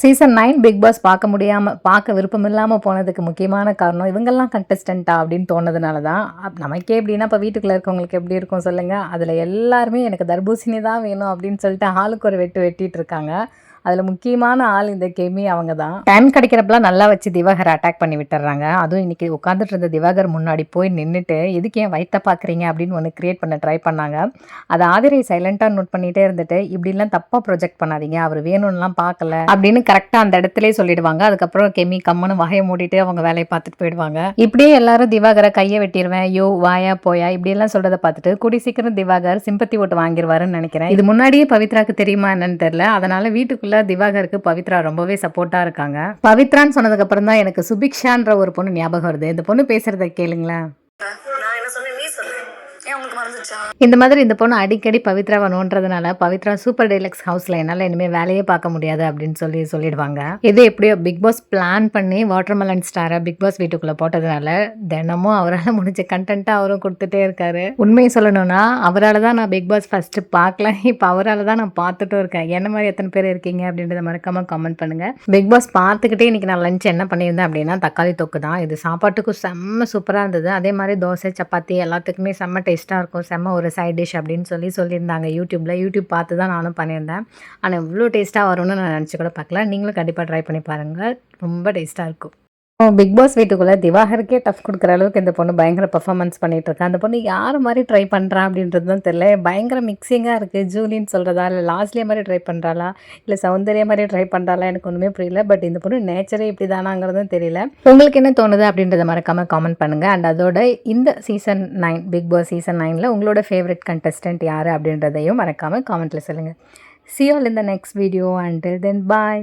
Season nine Bigg pass பார்க்க முடியாமல் பார்க்க விருப்பம் இல்லாமல் போனதுக்கு முக்கியமான காரணம் இவங்கெல்லாம் கண்டஸ்டண்ட்டா அப்படின்னு தோணுதுனால தான் நமக்கே எப்படின்னா இப்போ வீட்டுக்குள்ளே இருக்கவங்களுக்கு எப்படி இருக்கும் சொல்லுங்கள் அதில் எல்லாருமே எனக்கு தர்பூசணி தான் வேணும் அப்படின்னு சொல்லிட்டு ஆளுக்கு ஒரு வெட்டு வெட்டிகிட்டு இருக்காங்க. அதில் முக்கியமான ஆள் இந்த கெமி அவங்க தான் டைம் கிடைக்கிறப்பெல்லாம் நல்லா வச்சு திவாகர் அட்டாக் பண்ணி விட்டுறாங்க. அதுவும் இன்றைக்கி உட்காந்துட்டு இருந்த திவாகர் முன்னாடி போய் நின்றுட்டு எதுக்கு ஏன் வயிற்ற பார்க்குறீங்க அப்படின்னு ஒன்று கிரியேட் பண்ண ட்ரை பண்ணாங்க. அதை ஆதிரை சைலண்ட்டாக நோட் பண்ணிகிட்டே இருந்துட்டு இப்படிலாம் தப்பாக ப்ரொஜெக்ட் பண்ணாதீங்க. அவர் வேணும்லாம் பார்க்கல அப்படின்னு கரெக்டாக அந்த இடத்துல சொல்லிடுவாங்க. அதுக்கப்புறம் கெமி கம்முன்னு வகையை மூடிட்டு அவங்க வேலையை பார்த்துட்டு போயிடுவாங்க. இப்படியே எல்லாரும் திவாகரை கையை வெட்டிடுவேன் யோ வாயா போயா? இப்படியெல்லாம் சொல்கிறத பார்த்துட்டு கூடி சீக்கிரம் திவாகர் சிம்பத்தி ஓட்டு வாங்கிடுவாருன்னு நினைக்கிறேன். இது முன்னாடியே பவித்ராக்கு தெரியுமா என்னன்னு தெரில அதனால் வீட்டுக்குள்ளே திவாகருக்கு பவித்ரா ரொம்பவே சப்போர்ட்டா இருக்காங்க. பவித்ரான்னு சொன்னதுக்கு அப்புறம் தான் எனக்கு சுபிக்ஷான்ற ஒரு பொண்ணு ஞாபகம் வருது. இந்த பொண்ணு பேசுறத கேளுங்களேன். இந்த மாதிரி இந்த பொண்ணு அடிக்கடி பவித்ராவை நோன்றதுனால பவித்ரா சூப்பர் டீலக்ஸ் ஹவுஸில் என்னால் இனிமேல் வேலையே பார்க்க முடியாது அப்படின்னு சொல்லி சொல்லிடுவாங்க. இது எப்படியோ பிக் பாஸ் பிளான் பண்ணி வாட்டர்மெலன் ஸ்டாரை பிக் பாஸ் வீட்டுக்குள்ளே போட்டதுனால தினமும் அவரால் முடிஞ்ச கண்டென்ட்டை அவரும் கொடுத்துட்டே இருக்காரு. உண்மையை சொல்லணும்னா அவரால் தான் நான் பிக் பாஸ் ஃபஸ்ட்டு பார்க்கல. இப்போ அவரால் தான் நான் பார்த்துட்டும் இருக்கேன். என்ன மாதிரி எத்தனை பேர் இருக்கீங்க அப்படின்றத மறக்காம கமெண்ட் பண்ணுங்கள் பிக் பாஸ் பார்த்துக்கிட்டே இன்னைக்கு நான் லஞ்ச் என்ன பண்ணியிருந்தேன் அப்படின்னா தக்காளி தொக்கு தான். இது சாப்பாட்டுக்கும் செம்ம சூப்பராக இருந்தது. அதே மாதிரி தோசை சப்பாத்தி எல்லாத்துக்குமே செம்ம டேஸ்ட்டாக இருக்கும். செம்ம ஒரு சைட் டிஷ் அப்படின்னு சொல்லி சொல்லியிருந்தாங்க. யூடியூப்பில் யூடியூப் பார்த்து தான் நானும் பண்ணியிருந்தேன். ஆனால் இவ்வளோ டேஸ்ட்டாக வரும்னு நான் நினச்சி கூட பார்க்கல. நீங்களும் கண்டிப்பாக ட்ரை பண்ணி பாருங்கள் ரொம்ப டேஸ்ட்டாக இருக்கும். பிக் பாஸ் வீட்டுக்குள்ளே திவாகருக்கே டஃப் கொடுக்குற அளவுக்கு இந்த பொண்ணு பயங்கர பர்ஃபார்மன்ஸ் பண்ணிட்டு இருக்கா. அந்த பொண்ணு யார் மாதிரி ட்ரை பண்ணுறா அப்படின்றது தான் தெரியல. பயங்கர மிக்சிங்காக இருக்குது ஜூலின்னு சொல்கிறதா இல்லை லாஸ்ட்லேயே மாதிரி ட்ரை பண்ணுறாளா இல்லை சௌந்தர்யா மாதிரி ட்ரை பண்ணுறாளா எனக்கு ஒன்றுமே புரியல. பட் இந்த பொண்ணு நேச்சரே இப்படி தானாங்கிறதும் தெரியல. உங்களுக்கு என்ன தோணுது அப்படின்றத மறக்காமல் காமெண்ட் பண்ணுங்கள் அண்ட் அதோட இந்த season nine Bigg Boss season நைனில் உங்களோட ஃபேவரட் கண்டஸ்டன்ட் யார் அப்படின்றதையும் மறக்காமல் காமெண்ட்டில் சொல்லுங்கள் சி ஆல் இந்த next video until then bye